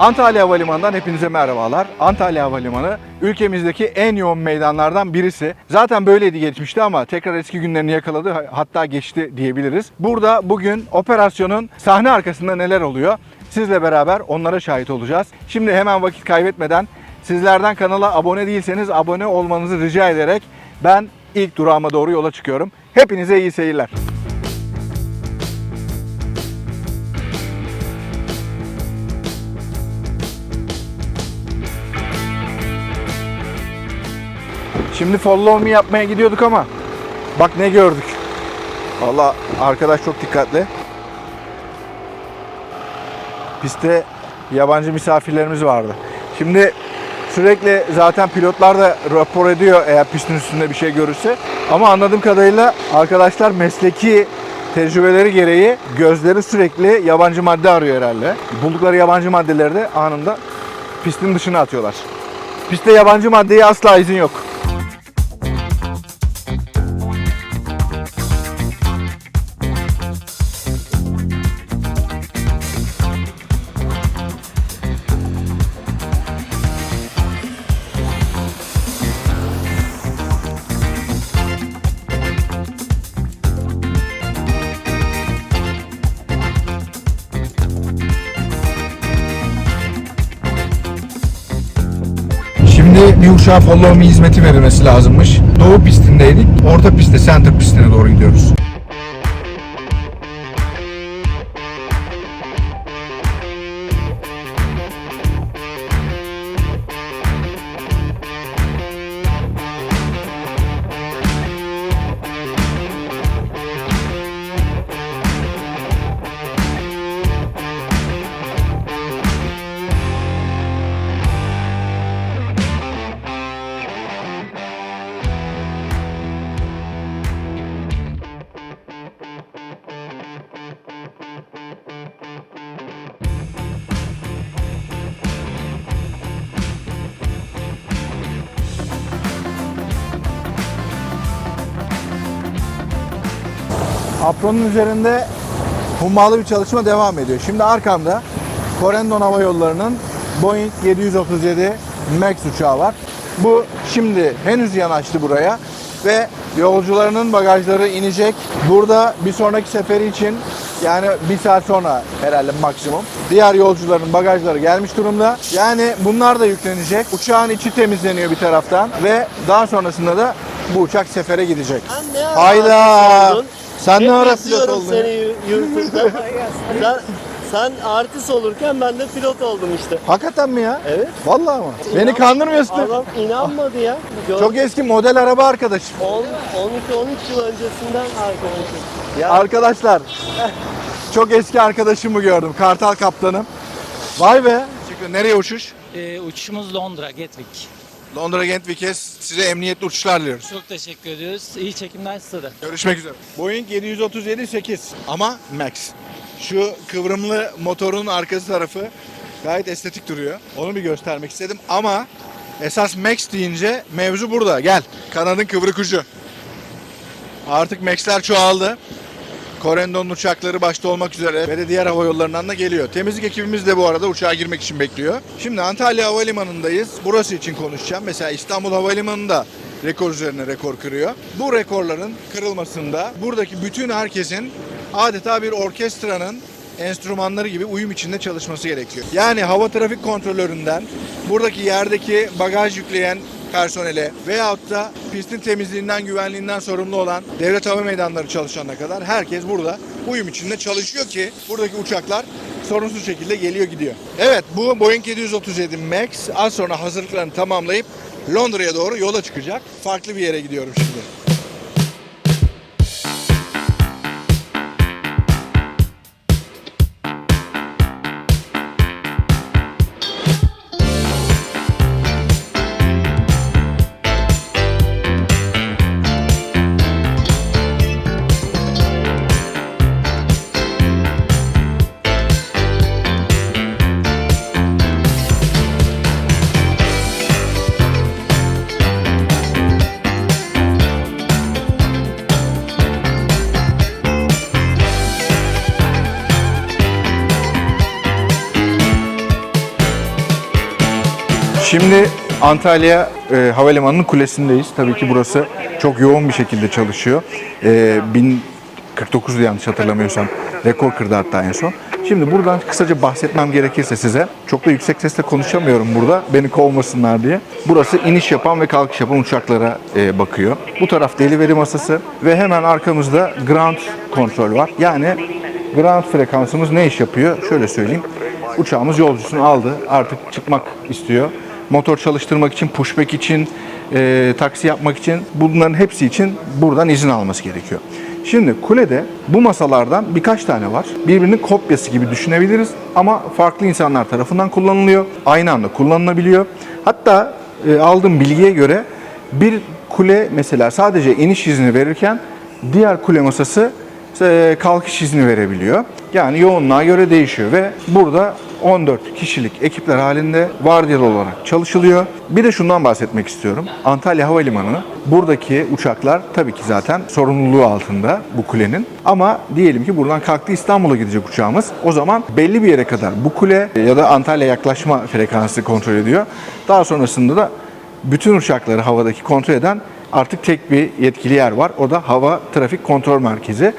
Antalya Havalimanı'ndan hepinize merhabalar. Antalya Havalimanı ülkemizdeki en yoğun meydanlardan birisi. Zaten böyleydi geçmişte ama tekrar eski günlerini yakaladı hatta geçti diyebiliriz. Burada bugün operasyonun sahne arkasında neler oluyor? Sizle beraber onlara şahit olacağız. Şimdi hemen vakit kaybetmeden sizlerden kanala abone değilseniz abone olmanızı rica ederek ben ilk durağıma doğru yola çıkıyorum. Hepinize iyi seyirler. Şimdi follow me yapmaya gidiyorduk ama bak ne gördük. Valla arkadaş çok dikkatli. Piste yabancı misafirlerimiz vardı. Şimdi sürekli zaten pilotlar da rapor ediyor eğer pistin üstünde bir şey görürse. Ama anladığım kadarıyla arkadaşlar mesleki tecrübeleri gereği gözleri sürekli yabancı madde arıyor herhalde. Buldukları yabancı maddeleri de anında pistin dışına atıyorlar. Pistte yabancı maddeye asla izin yok. Şimdi bir uçağa follow me hizmeti verilmesi lazımmış. Doğu pistindeydik. Orta pistte, center pistine doğru gidiyoruz. Apronun üzerinde hummalı bir çalışma devam ediyor. Şimdi arkamda Corendon Hava Yolları'nın Boeing 737 MAX uçağı var. Bu şimdi henüz yanaştı buraya ve yolcularının bagajları inecek. Burada bir sonraki seferi için yani bir saat sonra herhalde maksimum. Diğer yolcuların bagajları gelmiş durumda. Yani bunlar da yüklenecek. Uçağın içi temizleniyor bir taraftan ve daha sonrasında da bu uçak sefere gidecek. Hayda! Sen ne ara pilot oldun? seni YouTube'da. sen, sen artist olurken ben de pilot oldum işte. Hakikaten mi ya? Evet. Vallahi mı? Beni kandırmıyorsun. Adam inanmadı ya. Gör- Çok eski model araba arkadaşım. 10, 12-13 yıl öncesinden arkadaşım. Ya Arkadaşlar çok eski arkadaşımı gördüm. Kartal kaptanım. Vay be. Çıkın. Nereye uçuş? Ee, uçuşumuz Londra, Gatwick. Londra Gatwick'e size emniyetli uçuşlar diliyoruz. Çok teşekkür ediyoruz. İyi çekimler size de. Görüşmek üzere. Boeing 737-8 ama Max. Şu kıvrımlı motorun arkası tarafı gayet estetik duruyor. Onu bir göstermek istedim ama esas Max deyince mevzu burada. Gel. Kanadın kıvrık ucu. Artık Max'ler çoğaldı. Corendon'un uçakları başta olmak üzere ve de diğer hava yollarından da geliyor. Temizlik ekibimiz de bu arada uçağa girmek için bekliyor. Şimdi Antalya Havalimanı'ndayız. Burası için konuşacağım. Mesela İstanbul Havalimanı'nda rekor üzerine rekor kırıyor. Bu rekorların kırılmasında buradaki bütün herkesin adeta bir orkestranın enstrümanları gibi uyum içinde çalışması gerekiyor. Yani hava trafik kontrolöründen buradaki yerdeki bagaj yükleyen personele veyahut da pistin temizliğinden, güvenliğinden sorumlu olan devlet hava meydanları çalışanına kadar herkes burada uyum içinde çalışıyor ki buradaki uçaklar sorunsuz şekilde geliyor gidiyor. Evet bu Boeing 737 MAX az sonra hazırlıklarını tamamlayıp Londra'ya doğru yola çıkacak. Farklı bir yere gidiyorum şimdi. Şimdi Antalya e, Havalimanı'nın kulesindeyiz. Tabii ki burası çok yoğun bir şekilde çalışıyor. E, 1049'du yanlış hatırlamıyorsam. Rekor kırdı hatta en son. Şimdi buradan kısaca bahsetmem gerekirse size. Çok da yüksek sesle konuşamıyorum burada. Beni kovmasınlar diye. Burası iniş yapan ve kalkış yapan uçaklara e, bakıyor. Bu taraf delivery masası ve hemen arkamızda ground kontrol var. Yani ground frekansımız ne iş yapıyor? Şöyle söyleyeyim. Uçağımız yolcusunu aldı. Artık çıkmak istiyor. Motor çalıştırmak için, pushback için, e, taksi yapmak için bunların hepsi için buradan izin alması gerekiyor. Şimdi kulede bu masalardan birkaç tane var. Birbirinin kopyası gibi düşünebiliriz ama farklı insanlar tarafından kullanılıyor. Aynı anda kullanılabiliyor. Hatta e, aldığım bilgiye göre bir kule mesela sadece iniş izni verirken diğer kule masası e, kalkış izni verebiliyor. Yani yoğunluğa göre değişiyor ve burada 14 kişilik ekipler halinde vardiyalı olarak çalışılıyor. Bir de şundan bahsetmek istiyorum. Antalya Havalimanı buradaki uçaklar tabii ki zaten sorumluluğu altında bu kulenin. Ama diyelim ki buradan kalktı İstanbul'a gidecek uçağımız. O zaman belli bir yere kadar bu kule ya da Antalya yaklaşma frekansı kontrol ediyor. Daha sonrasında da bütün uçakları havadaki kontrol eden artık tek bir yetkili yer var. O da Hava Trafik Kontrol Merkezi.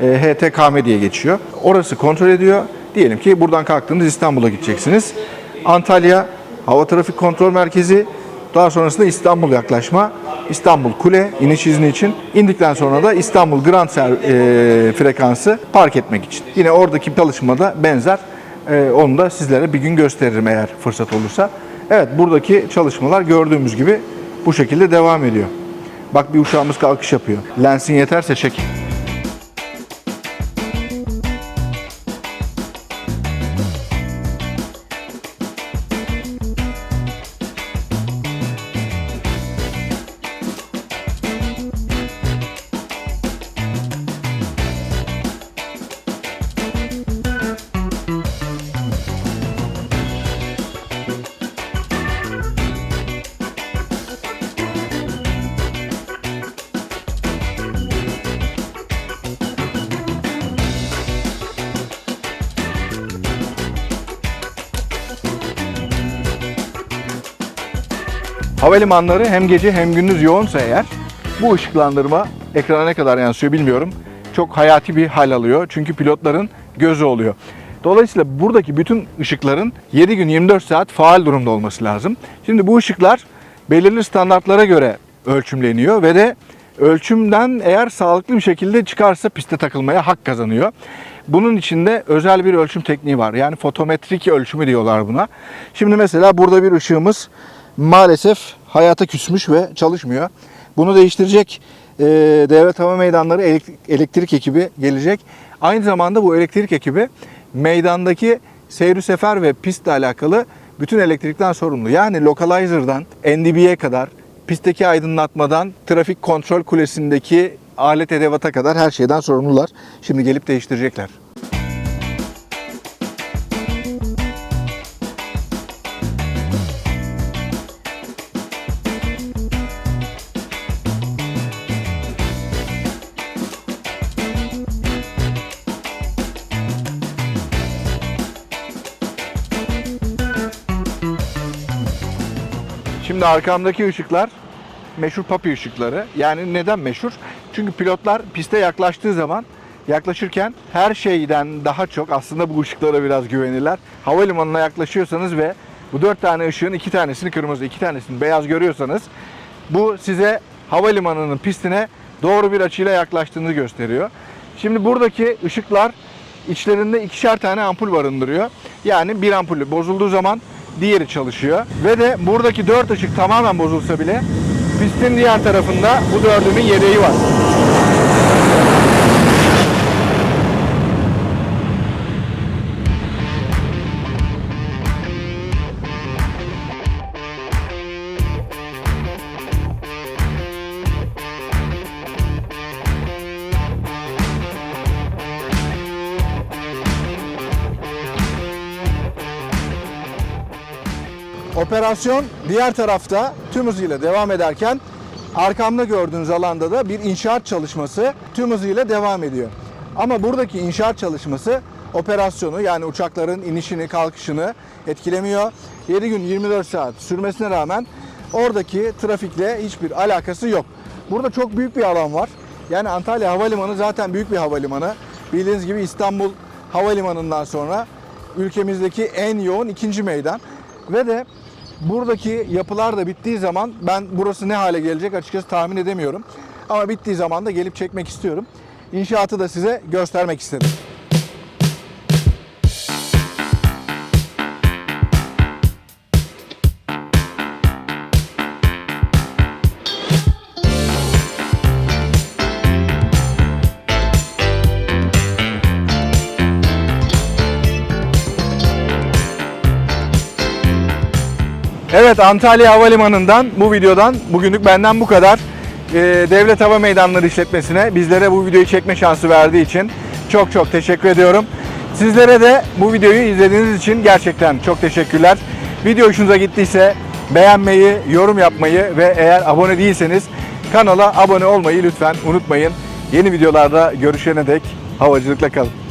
HTKM diye geçiyor. Orası kontrol ediyor. Diyelim ki buradan kalktınız İstanbul'a gideceksiniz. Antalya Hava Trafik Kontrol Merkezi daha sonrasında İstanbul yaklaşma, İstanbul Kule iniş izni için indikten sonra da İstanbul Grand Ser, e, frekansı park etmek için. Yine oradaki çalışmada benzer. E, onu da sizlere bir gün gösteririm eğer fırsat olursa. Evet buradaki çalışmalar gördüğümüz gibi bu şekilde devam ediyor. Bak bir uçağımız kalkış yapıyor. Lensin yeterse çek. Havalimanları hem gece hem gündüz yoğunsa eğer bu ışıklandırma ekrana ne kadar yansıyor bilmiyorum. Çok hayati bir hal alıyor. Çünkü pilotların gözü oluyor. Dolayısıyla buradaki bütün ışıkların 7 gün 24 saat faal durumda olması lazım. Şimdi bu ışıklar belirli standartlara göre ölçümleniyor ve de ölçümden eğer sağlıklı bir şekilde çıkarsa piste takılmaya hak kazanıyor. Bunun içinde özel bir ölçüm tekniği var. Yani fotometrik ölçümü diyorlar buna. Şimdi mesela burada bir ışığımız maalesef hayata küsmüş ve çalışmıyor. Bunu değiştirecek e, devlet hava meydanları elektrik, ekibi gelecek. Aynı zamanda bu elektrik ekibi meydandaki seyri sefer ve pistle alakalı bütün elektrikten sorumlu. Yani localizer'dan NDB'ye kadar pistteki aydınlatmadan trafik kontrol kulesindeki alet edevata kadar her şeyden sorumlular. Şimdi gelip değiştirecekler. Şimdi arkamdaki ışıklar meşhur papi ışıkları. Yani neden meşhur? Çünkü pilotlar piste yaklaştığı zaman yaklaşırken her şeyden daha çok aslında bu ışıklara biraz güvenirler. Havalimanına yaklaşıyorsanız ve bu dört tane ışığın iki tanesini kırmızı, iki tanesini beyaz görüyorsanız bu size havalimanının pistine doğru bir açıyla yaklaştığını gösteriyor. Şimdi buradaki ışıklar içlerinde ikişer tane ampul barındırıyor. Yani bir ampulü bozulduğu zaman diğeri çalışıyor. Ve de buradaki dört ışık tamamen bozulsa bile pistin diğer tarafında bu dördünün yedeği var. Operasyon diğer tarafta tüm hızıyla devam ederken arkamda gördüğünüz alanda da bir inşaat çalışması tüm hızıyla devam ediyor. Ama buradaki inşaat çalışması operasyonu yani uçakların inişini kalkışını etkilemiyor. 7 gün 24 saat sürmesine rağmen oradaki trafikle hiçbir alakası yok. Burada çok büyük bir alan var. Yani Antalya Havalimanı zaten büyük bir havalimanı. Bildiğiniz gibi İstanbul Havalimanı'ndan sonra ülkemizdeki en yoğun ikinci meydan. Ve de buradaki yapılar da bittiği zaman ben burası ne hale gelecek açıkçası tahmin edemiyorum. Ama bittiği zaman da gelip çekmek istiyorum. İnşaatı da size göstermek istedim. Evet Antalya Havalimanı'ndan bu videodan bugünlük benden bu kadar. Ee, Devlet Hava Meydanları işletmesine bizlere bu videoyu çekme şansı verdiği için çok çok teşekkür ediyorum. Sizlere de bu videoyu izlediğiniz için gerçekten çok teşekkürler. Video hoşunuza gittiyse beğenmeyi, yorum yapmayı ve eğer abone değilseniz kanala abone olmayı lütfen unutmayın. Yeni videolarda görüşene dek havacılıkla kalın.